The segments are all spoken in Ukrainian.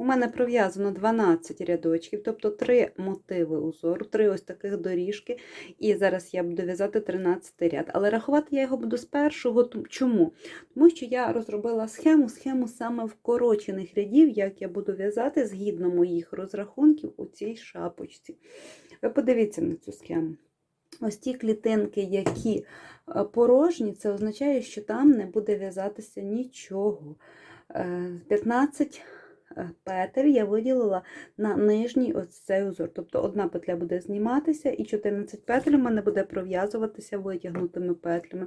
У мене пров'язано 12 рядочків, тобто 3 мотиви узору, 3 ось таких доріжки. І зараз я буду в'язати 13 ряд. Але рахувати я його буду з першого. Чому? Тому що я розробила схему, схему саме вкорочених рядів, як я буду в'язати згідно моїх розрахунків у цій шапочці. Ви подивіться на цю схему. Ось ті клітинки, які е, порожні, це означає, що там не буде в'язатися нічого. Е, 15 е, петель я виділила на нижній ось цей узор. Тобто одна петля буде зніматися, і 14 петель у мене буде пров'язуватися витягнутими петлями.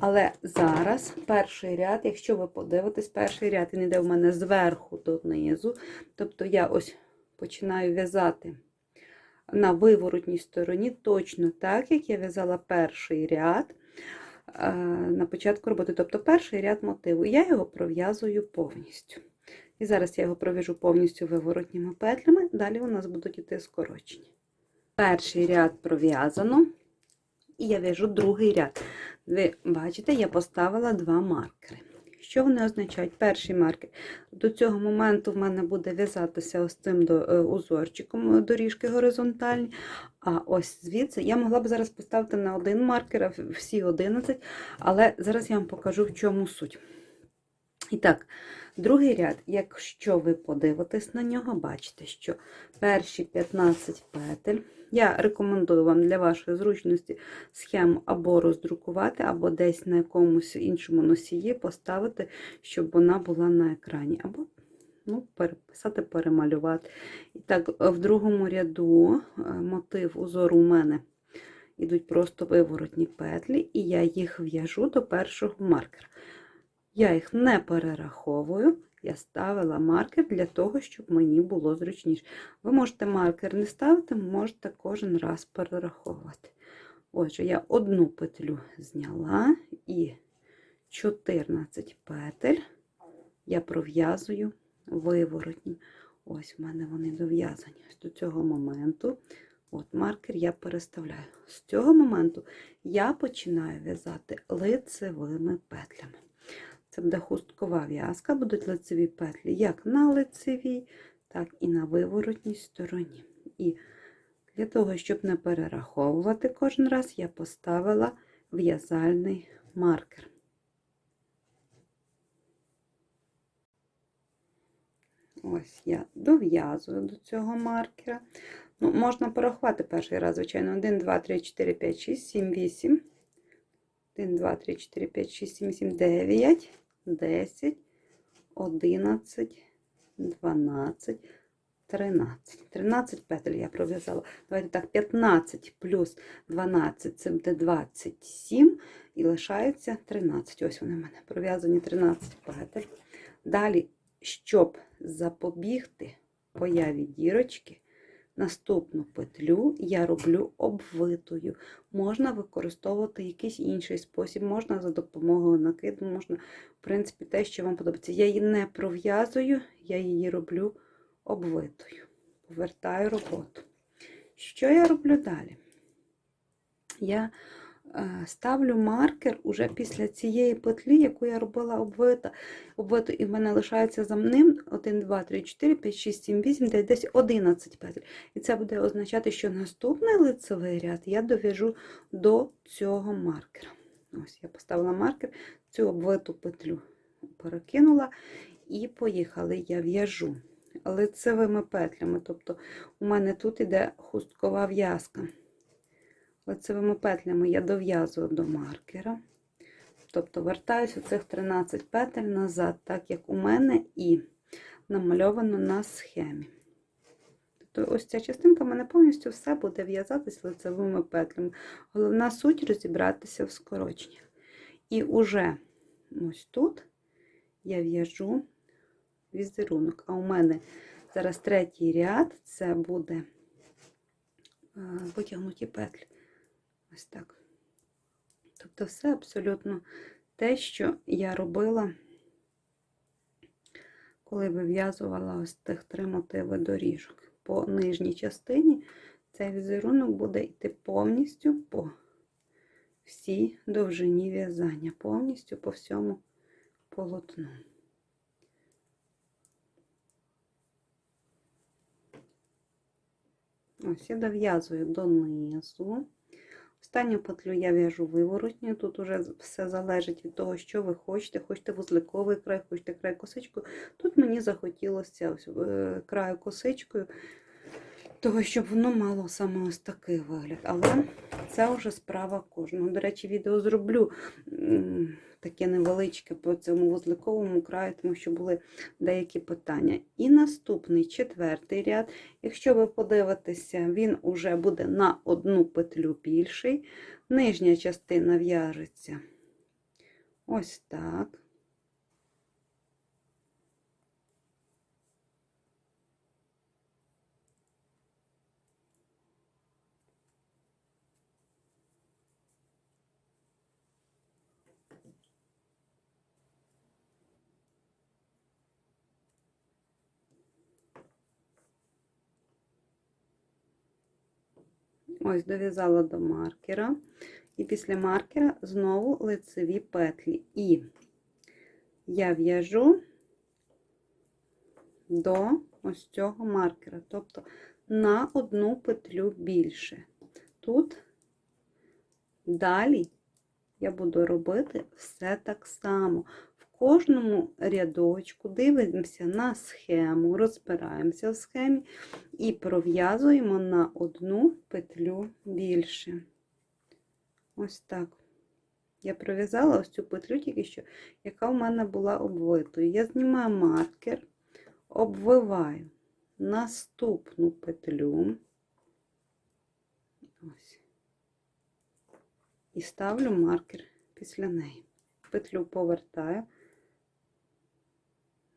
Але зараз перший ряд, якщо ви подивитесь, перший ряд він йде в мене зверху до низу. Тобто я ось починаю в'язати на виворотній стороні, точно так, як я в'язала перший ряд е, на початку роботи. Тобто перший ряд мотиву. Я його пров'язую повністю. І зараз я його пров'яжу повністю виворотніми петлями, далі у нас будуть йти скорочені. Перший ряд пров'язано, і я в'яжу другий ряд. Ви бачите, я поставила два маркери. Що вони означають? Перший маркер. До цього моменту в мене буде в'язатися ось цим е, узорчиком е, доріжки горизонтальні. А ось звідси я могла б зараз поставити на один маркер, а всі 11, але зараз я вам покажу, в чому суть. І так, другий ряд, якщо ви подивитесь на нього, бачите, що перші 15 петель. Я рекомендую вам для вашої зручності схему або роздрукувати, або десь на якомусь іншому носії поставити, щоб вона була на екрані, або ну, переписати, перемалювати. І так, в другому ряду е, мотив узору у мене йдуть просто виворотні петлі, і я їх в'яжу до першого маркера. Я їх не перераховую, я ставила маркер для того, щоб мені було зручніше. Ви можете маркер не ставити, можете кожен раз перераховувати. Отже, я одну петлю зняла і 14 петель я пров'язую виворотні. Ось в мене вони дов'язані. До цього моменту от маркер я переставляю. З цього моменту я починаю в'язати лицевими петлями. Це буде хусткова в'язка, будуть лицеві петлі як на лицевій, так і на виворотній стороні. І для того, щоб не перераховувати кожен раз, я поставила в'язальний маркер. Ось я дов'язую до цього маркера. Ну, Можна порахувати перший раз, звичайно, 1, 2, 3, 4, 5, 6, 7, 8. 1, 2, 3, 4, 5, 6, 7, 8, 9, 10, 11, 12, 13. 13 петель я пров'язала. Давайте так, 15 плюс 12 це буде 27 і лишається 13. Ось вони в мене пров'язані 13 петель. Далі, щоб запобігти появі дірочки, наступну петлю я роблю обвитою. Можна використовувати якийсь інший спосіб, можна за допомогою накиду, можна, в принципі, те, що вам подобається. Я її не пров'язую, я її роблю обвитою. Повертаю роботу. Що я роблю далі? Я ставлю маркер уже після цієї петлі, яку я робила обвита. обвиту, і в мене лишається за ним 1, 2, 3, 4, 5, 6, 7, 8, 9, 10, 11 петель. І це буде означати, що наступний лицевий ряд я дов'яжу до цього маркера. Ось я поставила маркер, цю обвиту петлю перекинула і поїхали. Я в'яжу лицевими петлями. Тобто у мене тут іде хусткова в'язка. Лицевими петлями я дов'язую до маркера. Тобто вертаюся цих 13 петель назад, так як у мене і намальовано на схемі. Тобто ось ця частинка в мене повністю все буде в'язатись лицевими петлями. Головна суть розібратися в скороченнях. І уже ось тут я в'яжу візерунок. А у мене зараз третій ряд це буде е, витягнуті петлі. Ось так. Тобто, все абсолютно те, що я робила, коли вив'язувала ось тих три мотиви доріжок. По нижній частині цей візерунок буде йти повністю по всій довжині в'язання, повністю по всьому полотну. Ось я дов'язую донизу. Останню петлю я в'яжу виворотню. Тут уже все залежить від того, що ви хочете. Хочете вузликовий край, хочете край косичкою. Тут мені захотілося ось, е, краю косичкою, того, щоб воно мало саме ось такий вигляд. Але це вже справа кожного. До речі, відео зроблю таке невеличке по цьому вузликовому краю, тому що були деякі питання. І наступний четвертий ряд. Якщо ви подивитеся, він уже буде на одну петлю більший. Нижня частина в'яжеться ось так. Ось дов'язала до маркера. І після маркера знову лицеві петлі. І я в'яжу до ось цього маркера, тобто на одну петлю більше. Тут далі я буду робити все так само. Кожному рядочку дивимося на схему, розбираємося в схемі і пров'язуємо на одну петлю більше. Ось так. Я пров'язала ось цю петлю тільки що, яка в мене була обвитою. Я знімаю маркер, обвиваю наступну петлю. Ось. І ставлю маркер після неї. Петлю повертаю.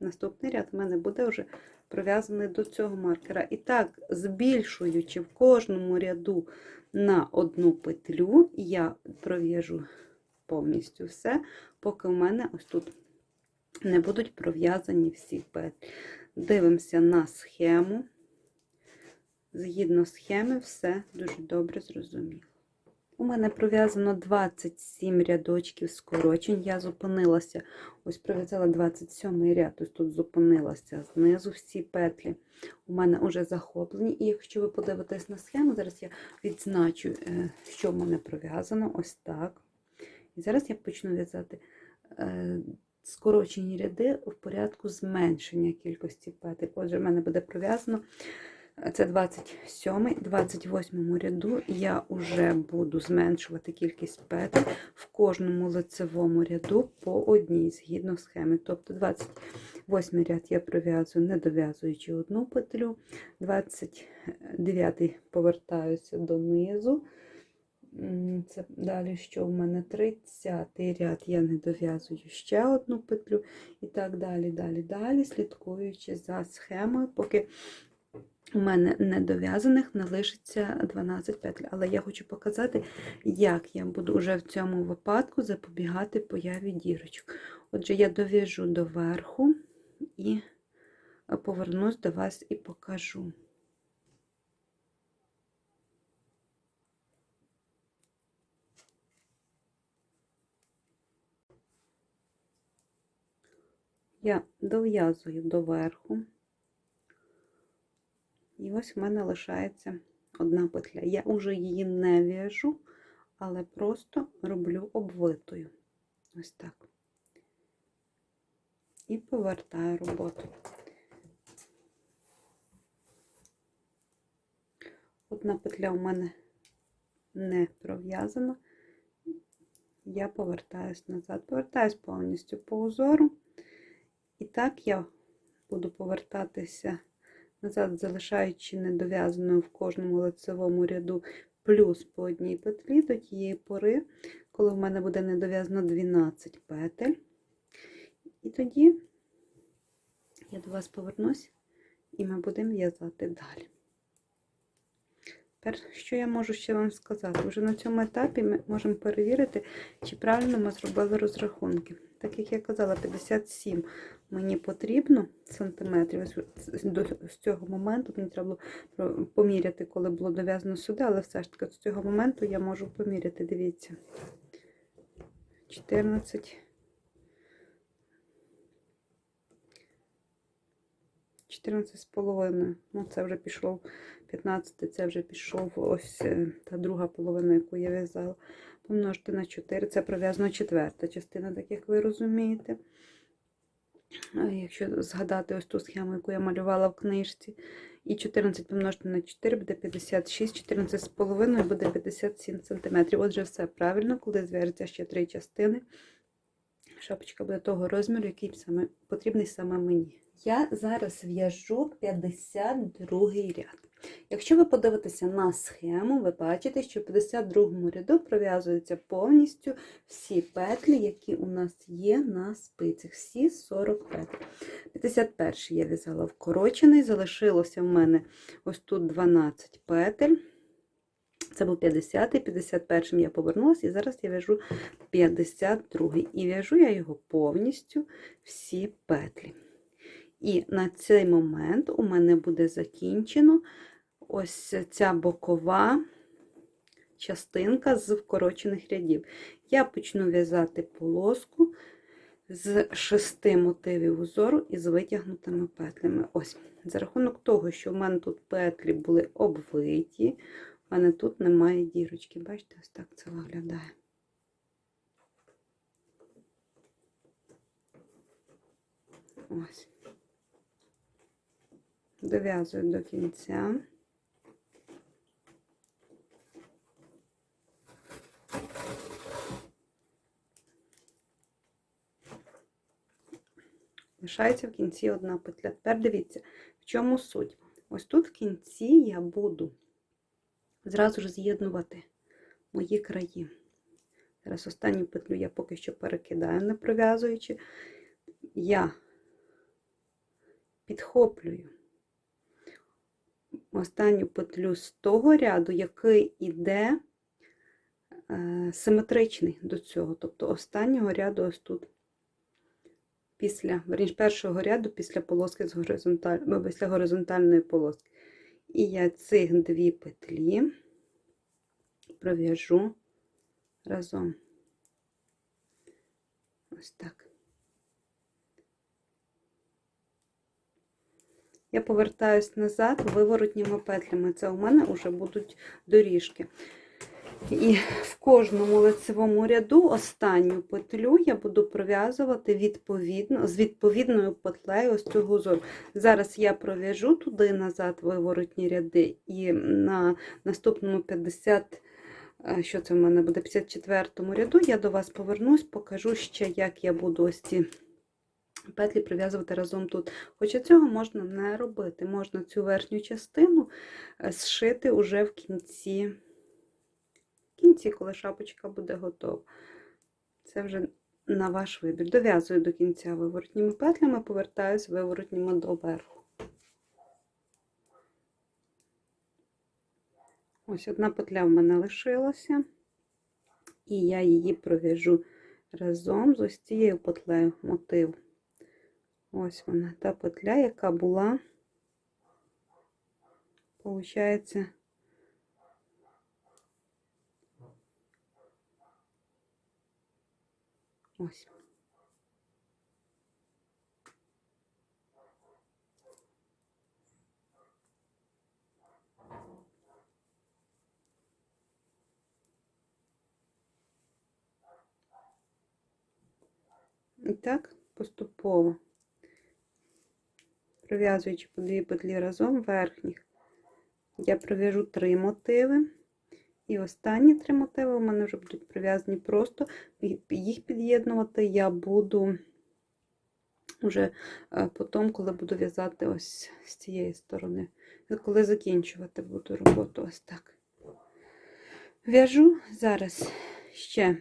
Наступний ряд в мене буде вже пров'язаний до цього маркера. І так, збільшуючи в кожному ряду на одну петлю, я пров'яжу повністю все, поки в мене ось тут не будуть пров'язані всі петлі. Дивимося на схему. Згідно схеми, все дуже добре зрозуміло. У мене пров'язано 27 рядочків скорочень. Я зупинилася, ось пров'язала 27 ряд, ось тут зупинилася знизу всі петлі. У мене вже захоплені. І якщо ви подивитесь на схему, зараз я відзначу, е, що в мене пров'язано, ось так. І зараз я почну в'язати е, скорочені ряди в порядку зменшення кількості петель. Отже, в мене буде пров'язано. Це 27, 28 ряду я вже буду зменшувати кількість петель в кожному лицевому ряду по одній, згідно схеми. Тобто 28 ряд я пров'язую, не дов'язуючи одну петлю, 29 повертаюся донизу. Це далі, що в мене 30 ряд я не дов'язую ще одну петлю, і так далі, далі, далі, слідкуючи за схемою, поки у мене недов'язаних не лишиться 12 петель. Але я хочу показати, як я буду вже в цьому випадку запобігати появі дірочок. Отже, я дов'яжу до верху і повернусь до вас і покажу. Я дов'язую до верху. І ось в мене лишається одна петля. Я вже її не в'яжу, але просто роблю обвитою. Ось так. І повертаю роботу. Одна петля у мене не пров'язана. Я повертаюсь назад. Повертаюсь повністю по узору. І так я буду повертатися назад, залишаючи недов'язаною в кожному лицевому ряду плюс по одній петлі до тієї пори, коли в мене буде недов'язано 12 петель. І тоді я до вас повернусь, і ми будемо в'язати далі. Тепер, що я можу ще вам сказати? Вже на цьому етапі ми можемо перевірити, чи правильно ми зробили розрахунки. Так як я казала, 57 мені потрібно сантиметрів. Ось з цього моменту мені треба було поміряти, коли було дов'язано сюди, але все ж таки з цього моменту я можу поміряти. Дивіться. 14. 14 з половиною. Ну, це вже пішло 15 це вже пішов ось е, та друга половина, яку я в'язала. Помножити на 4, це пров'язано четверта частина, так як ви розумієте. Якщо згадати ось ту схему, яку я малювала в книжці, і 14 помножити на 4 буде 56, 14 з половиною буде 57 см. Отже, все правильно, коли зв'яжеться ще три частини. Шапочка буде того розміру, який саме потрібний саме мені. Я зараз в'яжу 52 ряд. Якщо ви подивитеся на схему, ви бачите, що в 52 ряду пров'язуються повністю всі петлі, які у нас є на спицях. Всі 40 петель. 51 я в'язала вкорочений, залишилося в мене ось тут 12 петель. Це був 50-й, 51-м я повернулася, і зараз я в'яжу 52-й. І в'яжу я його повністю всі петлі. І на цей момент у мене буде закінчено ось ця бокова частинка з вкорочених рядів. Я почну в'язати полоску з шести мотивів узору і з витягнутими петлями. Ось, за рахунок того, що в мене тут петлі були обвиті, в мене тут немає дірочки. Бачите, ось так це виглядає. Ось. Дов'язую до кінця. Лишається в кінці одна петля. Тепер дивіться, в чому суть. Ось тут в кінці я буду зразу ж з'єднувати мої краї. Зараз останню петлю я поки що перекидаю, не пров'язуючи. Я підхоплюю останню петлю з того ряду, який іде е, симетричний до цього. Тобто останнього ряду ось тут. Після верніше, першого ряду після полоски з горизонталь... після горизонтальної полоски. І я цих дві петлі пров'яжу разом. Ось так. Я повертаюсь назад виворотніми петлями. Це у мене вже будуть доріжки. І в кожному лицевому ряду останню петлю я буду пров'язувати відповідно, з відповідною петлею ось цього узору. Зараз я пров'яжу туди назад виворотні ряди, і на наступному 50, е, що це в мене буде, 54 ряду, я до вас повернусь, покажу ще, як я буду ось ці петлі прив'язувати разом тут. Хоча цього можна не робити. Можна цю верхню частину е, зшити уже в кінці, кінці, коли шапочка буде готова. Це вже на ваш вибір. Дов'язую до кінця виворотніми петлями, повертаюсь виворотніми до верху. Ось одна петля в мене лишилася, і я її пров'яжу разом з ось цією петлею мотив. Ось вона, та петля, яка була, получається, ось. І так поступово пров'язуючи по дві петлі разом верхніх, я пров'яжу три мотиви. І останні три мотиви у мене вже будуть прив'язані просто, їх під'єднувати я буду вже потім, коли буду в'язати ось з цієї сторони. Коли закінчувати буду роботу ось так. В'яжу зараз ще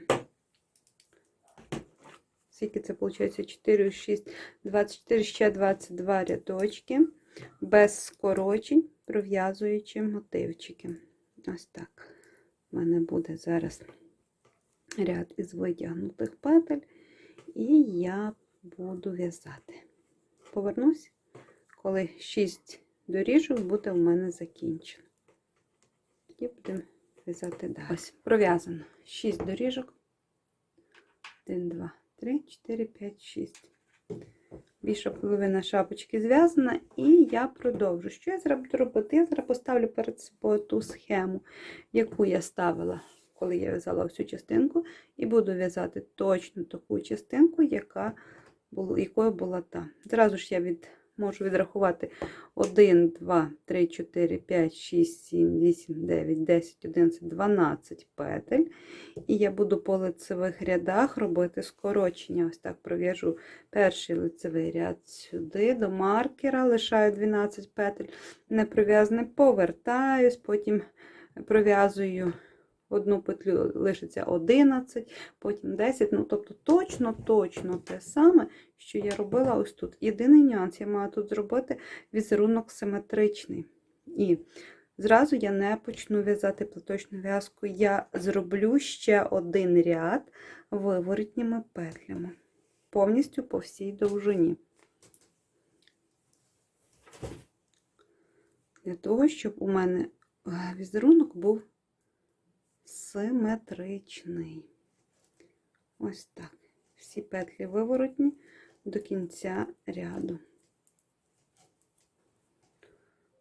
скільки це виходить? 4, 6, 24, ще 22 рядочки, без скорочень, пров'язуючи мотивчики. Ось так. У мене буде зараз ряд із витягнутих петель, і я буду в'язати. Повернусь, коли 6 доріжок буде у мене закінчено. Тоді будемо в'язати далі. Ось, пров'язано 6 доріжок. 1, 2, 3, 4, 5, 6. Більша половина шапочки зв'язана, і я продовжу. Що я зараз буду робити? Я зараз поставлю перед собою ту схему, яку я ставила, коли я в'язала всю частинку, і буду в'язати точно таку частинку, яка якою була та. Зразу ж я від, можу відрахувати 1, 2, 3, 4, 5, 6, 7, 8, 9, 10, 11, 12 петель. І я буду по лицевих рядах робити скорочення. Ось так пров'яжу перший лицевий ряд сюди, до маркера, лишаю 12 петель, не пров'язаний, повертаюсь, потім пров'язую одну петлю, лишиться 11, потім 10. Ну, тобто точно-точно те саме, що я робила ось тут. Єдиний нюанс, я маю тут зробити візерунок симетричний. І зразу я не почну в'язати платочну в'язку, я зроблю ще один ряд виворотніми петлями. Повністю по всій довжині. Для того, щоб у мене е, візерунок був симетричний. Ось так. Всі петлі виворотні до кінця ряду.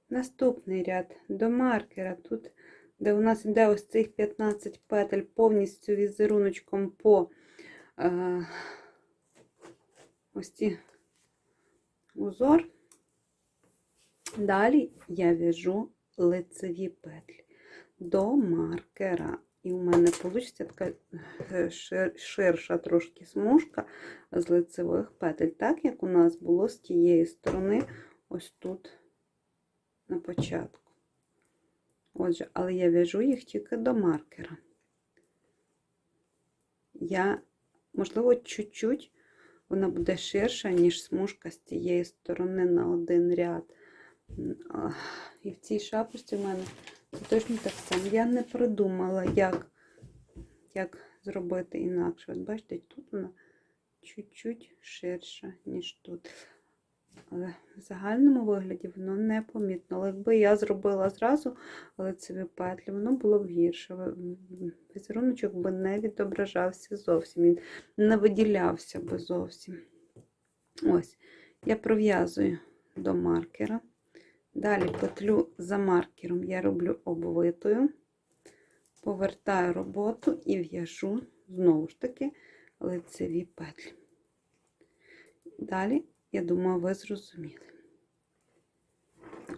Наступний ряд до маркера. Тут, де у нас йде ось цих 15 петель повністю візеруночком по е, ось ці узор. Далі я в'яжу лицеві петлі до маркера. І у мене вийде така е, ширша трошки смужка з лицевих петель, так як у нас було з тієї сторони, ось тут на початку. Отже, але я в'яжу їх тільки до маркера. Я, можливо, чуть-чуть вона буде ширша, ніж смужка з тієї сторони на один ряд. І в цій шапочці в мене точно так само. Я не придумала, як, як зробити інакше. От бачите, тут вона чуть-чуть ширша, ніж тут. Але в загальному вигляді воно не помітно. Але якби я зробила зразу лицеві петлі, воно було б гірше. Візеруночок би не відображався зовсім, він не виділявся би зовсім. Ось, я пров'язую до маркера. Далі петлю за маркером я роблю обвитою, повертаю роботу і в'яжу знову ж таки лицеві петлі. Далі, я думаю, ви зрозуміли.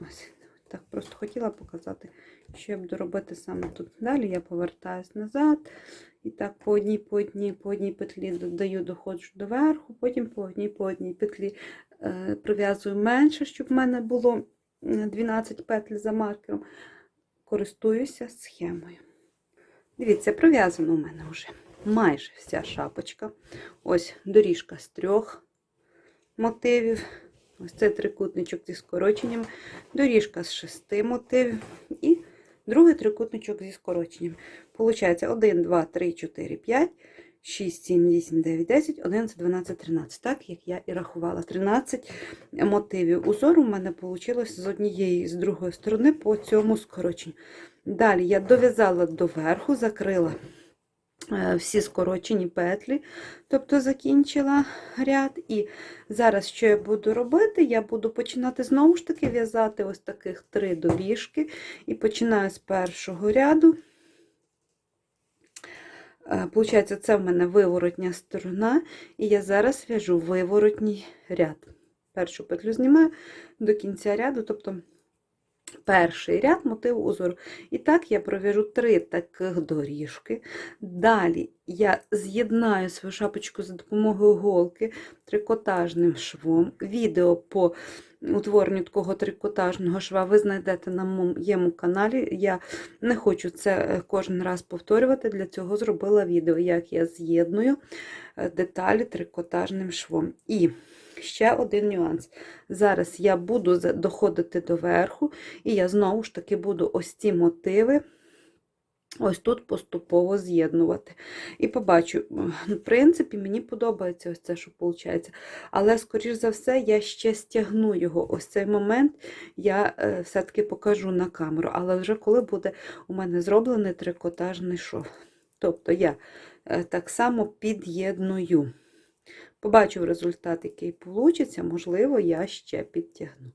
Ось, так просто хотіла показати, що я буду робити саме тут. Далі я повертаюсь назад. І так, по одній, по одній, по одній петлі додаю, доходжу до верху, потім по одній, по одній петлі е, прив'язую менше, щоб в мене було 12 петель за маркером. Користуюся схемою. Дивіться, пров'язано у мене вже майже вся шапочка. Ось доріжка з трьох мотивів. Ось це трикутничок зі скороченням, доріжка з шести мотивів і другий трикутничок зі скороченням. Получається 1, 2, 3, 4, 5, 6, 7, 8, 9, 10, 11, 12, 13. Так, як я і рахувала. 13 мотивів. Узору у мене вийшло з однієї з другої сторони по цьому скороченню. Далі я дов'язала до верху, закрила е, всі скорочені петлі, тобто закінчила ряд. І зараз, що я буду робити, я буду починати знову ж таки в'язати ось таких три доріжки. І починаю з першого ряду. Е, Получається, це в мене виворотня сторона, і я зараз в'яжу виворотній ряд. Першу петлю знімаю до кінця ряду, тобто перший ряд мотиву узору. І так я пров'яжу три таких доріжки. Далі я з'єднаю свою шапочку за допомогою голки трикотажним швом. Відео по утворенню такого трикотажного шва ви знайдете на моєму каналі. Я не хочу це е, кожен раз повторювати, для цього зробила відео, як я з'єдную е, деталі трикотажним швом. І ще один нюанс. Зараз я буду доходити до верху, і я знову ж таки буду ось ці мотиви. Ось тут поступово з'єднувати. І побачу, в принципі, мені подобається ось це, що виходить. Але, скоріш за все, я ще стягну його. Ось цей момент я е, все-таки покажу на камеру. Але вже коли буде у мене зроблений трикотажний шов. Тобто я е, так само під'єдную. Побачу результат, який вийде, можливо, я ще підтягну.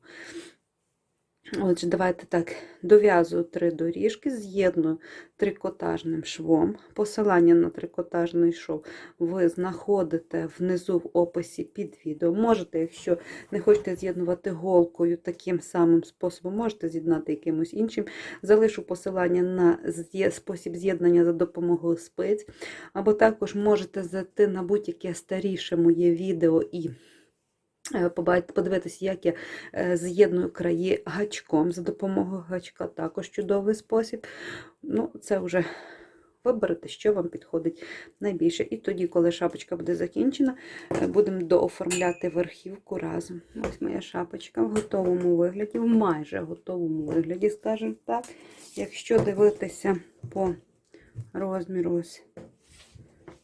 Отже, давайте так, дов'язую три доріжки, з'єдную трикотажним швом. Посилання на трикотажний шов ви знаходите внизу в описі під відео. Можете, якщо не хочете з'єднувати голкою таким самим способом, можете з'єднати якимось іншим. Залишу посилання на спосіб з'єднання за допомогою спиць. Або також можете зайти на будь-яке старіше моє відео і подивитися, як я е, з'єдную краї гачком за допомогою гачка, також чудовий спосіб. Ну, це вже виберете, що вам підходить найбільше. І тоді, коли шапочка буде закінчена, е, будемо дооформляти верхівку разом. Ось моя шапочка в готовому вигляді, в майже готовому вигляді, скажімо так. Якщо дивитися по розміру, ось,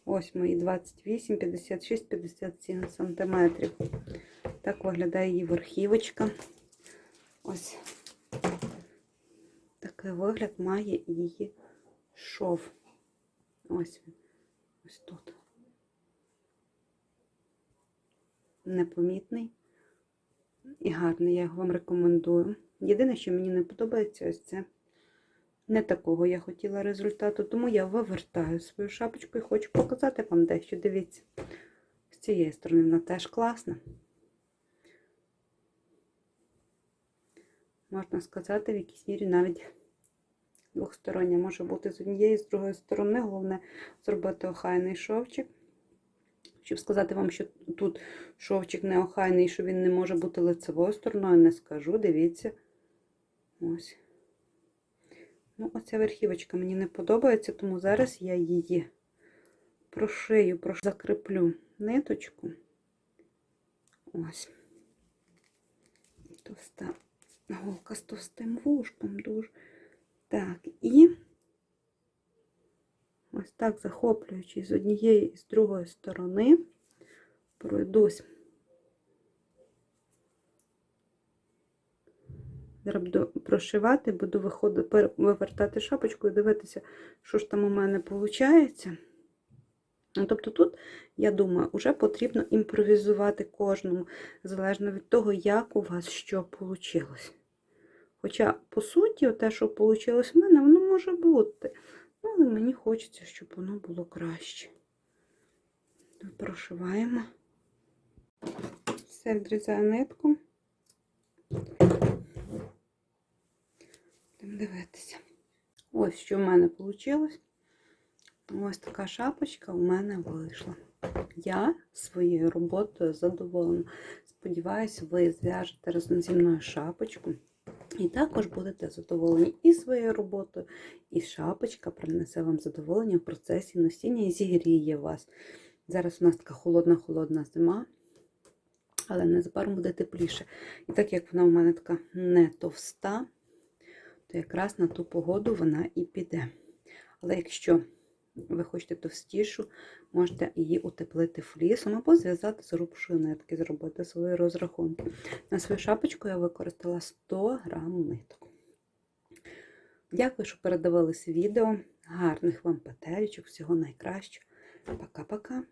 ось мої 28, 56, 57 сантиметрів. Так виглядає її верхівочка. Ось такий вигляд має її шов. Ось він. Ось тут. Непомітний і гарний. Я його вам рекомендую. Єдине, що мені не подобається, ось це. Не такого я хотіла результату, тому я вивертаю свою шапочку і хочу показати вам дещо. Дивіться, з цієї сторони вона теж класна. можна сказати, в якійсь мірі навіть двохстороння може бути з однієї, з другої сторони. Головне зробити охайний шовчик. Щоб сказати вам, що тут шовчик не охайний, що він не може бути лицевою стороною, не скажу. Дивіться. Ось. Ну, оця верхівочка мені не подобається, тому зараз я її прошию, прош... закріплю ниточку. Ось. Товста голка з товстим вушком дуже. Так, і ось так, захоплюючи з однієї і з другої сторони, пройдусь. Зараз прошивати, буду виходити, вивертати шапочку і дивитися, що ж там у мене виходить. Ну, Тобто тут, я думаю, вже потрібно імпровізувати кожному, залежно від того, як у вас що вийшло. Хоча, по суті, те, що вийшло в мене, воно може бути. Ну, але мені хочеться, щоб воно було краще. Прошиваємо. Все, відрізаю нитку. Будемо дивитися. Ось що в мене вийшло. Ось така шапочка у мене вийшла. Я своєю роботою задоволена. Сподіваюсь, ви зв'яжете разом зі мною шапочку. І також будете задоволені і своєю роботою, і шапочка принесе вам задоволення в процесі носіння і зігріє вас. Зараз у нас така холодна-холодна зима, але незабаром буде тепліше. І так як вона у мене така не товста, то якраз на ту погоду вона і піде. Але якщо ви хочете товстішу, можете її утеплити флісом або зв'язати з грубшої нитки, зробити свої розрахунки. На свою шапочку я використала 100 грам ниток. Дякую, що передивились відео. Гарних вам петелечок, всього найкращого. Пока-пока.